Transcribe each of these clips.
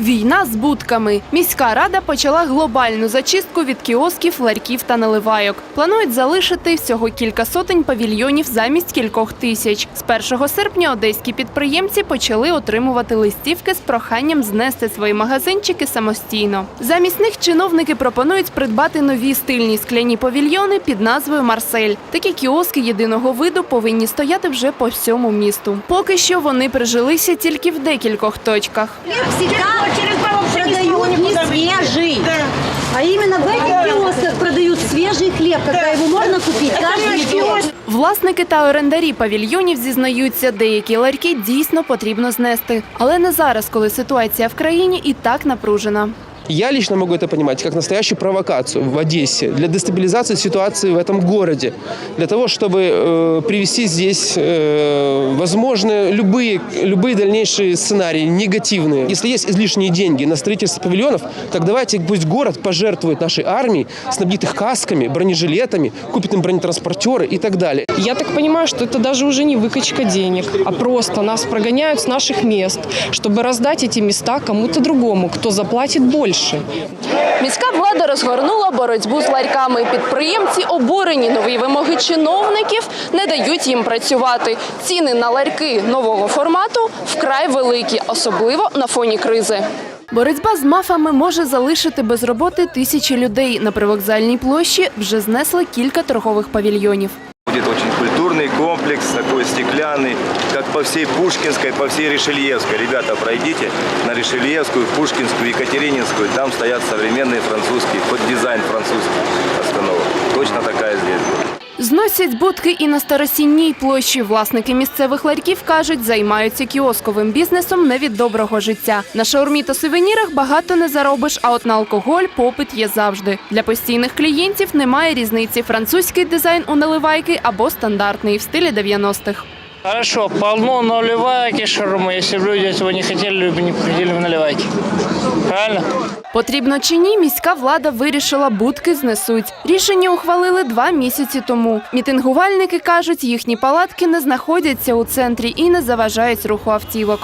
Війна з будками. Міська рада почала глобальну зачистку від кіосків, ларьків та наливайок. Планують залишити всього кілька сотень павільйонів замість кількох тисяч. З 1 серпня одеські підприємці почали отримувати листівки з проханням знести свої магазинчики самостійно. Замість них чиновники пропонують придбати нові стильні скляні павільйони під назвою Марсель. Такі кіоски єдиного виду повинні стояти вже по всьому місту. Поки що вони прижилися тільки в декількох точках. Продают не свежий. А именно в этих киосках продают свежий хлеб, когда его можно купить каждый день. Власники та орендарі павільйонів зізнаються, деякі ларьки дійсно потрібно знести, але не зараз, коли ситуація в країні і так напружена. Я лично могу это понимать как настоящую провокацию в Одессе для дестабилизации ситуации в этом городе, для того, чтобы э, привести здесь э, возможны любые, любые дальнейшие сценарии негативные. Если есть излишние деньги на строительство павильонов, так давайте пусть город пожертвует нашей армии, снабдит их касками, бронежилетами, купит им бронетранспортеры и так далее. Я так понимаю, что это даже уже не выкачка денег, а просто нас прогоняют с наших мест, чтобы раздать эти места кому-то другому, кто заплатит больше. Міська влада розгорнула боротьбу з ларьками. Підприємці обурені нові вимоги чиновників не дають їм працювати. Ціни на ларьки нового формату вкрай великі, особливо на фоні кризи. Боротьба з мафами може залишити без роботи тисячі людей. На привокзальній площі вже знесли кілька торгових павільйонів. Будет очень культурный комплекс, такой стеклянный, как по всей Пушкинской, по всей Решельевской. Ребята, пройдите на Решельевскую, Пушкинскую, Екатерининскую. Там стоят современные французские, под дизайн французских остановок. Точно такая. Зносять будки і на старосінній площі. Власники місцевих ларьків кажуть, займаються кіосковим бізнесом не від доброго життя. На шаурмі та сувенірах багато не заробиш, а от на алкоголь попит є завжди. Для постійних клієнтів немає різниці французький дизайн у наливайки або стандартний в стилі 90-х. Хорошо, полно наливайки шаурмы. Если бы люди этого не хотели, бы не приходили в наливайки. Правильно? Потрібно чи ні, міська влада вирішила, будки знесуть. Рішення ухвалили два місяці тому. Мітингувальники кажуть, їхні палатки не знаходяться у центрі і не заважають руху автівок.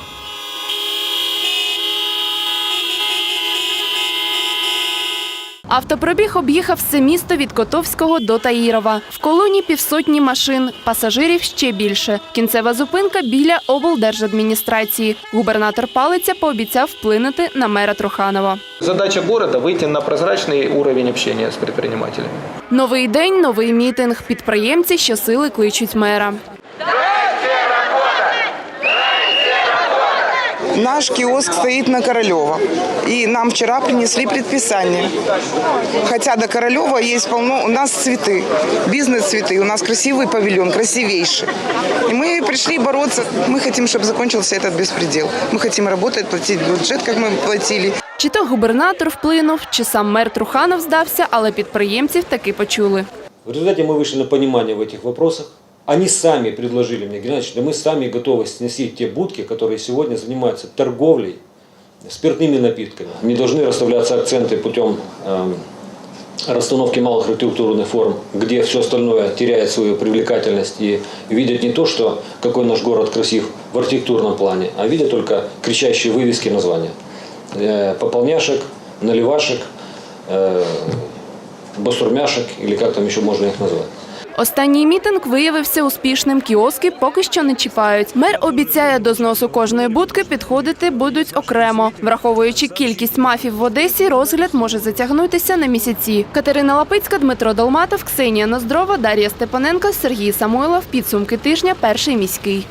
Автопробіг об'їхав все місто від Котовського до Таїрова. В колоні півсотні машин, пасажирів ще більше. Кінцева зупинка біля облдержадміністрації. Губернатор Палиця пообіцяв вплинути на мера Труханова. Задача города выйти на прозрачный уровень общения с предпринимателями. Новий день, новий мітинг. Підприємці щосили кличуть мера. Наш киоск стоит на Королева. И нам вчера принесли предписание. Хотя до Королева есть полно... У нас цветы, бизнес-цветы. У нас красивый павильон, красивейший. И мы пришли бороться. Мы хотим, чтобы закончился этот беспредел. Мы хотим работать, платить бюджет, как мы платили. Чи то губернатор вплинув, чи сам мер Труханов здався, але підприємців таки почули. В результате мы вышли на понимание в этих вопросах. Они сами предложили мне, Геннадьевич, да мы сами готовы снести те будки, которые сегодня занимаются торговлей спиртными напитками. Не должны расставляться акценты путем эм, расстановки малых архитектурных форм, где все остальное теряет свою привлекательность и видят не то, что какой наш город красив в архитектурном плане, а видят только кричащие вывески названия. Э, Пополняшек, наливашек, э, бастурмяшек или как там еще можно их назвать. Останній мітинг виявився успішним. Кіоски поки що не чіпають. Мер обіцяє до зносу кожної будки підходити будуть окремо. Враховуючи кількість мафів в Одесі, розгляд може затягнутися на місяці. Катерина Лапицька, Дмитро Долматов, Ксенія Ноздрова, Дар'я Степаненко, Сергій Самойлов. Підсумки тижня. Перший міський.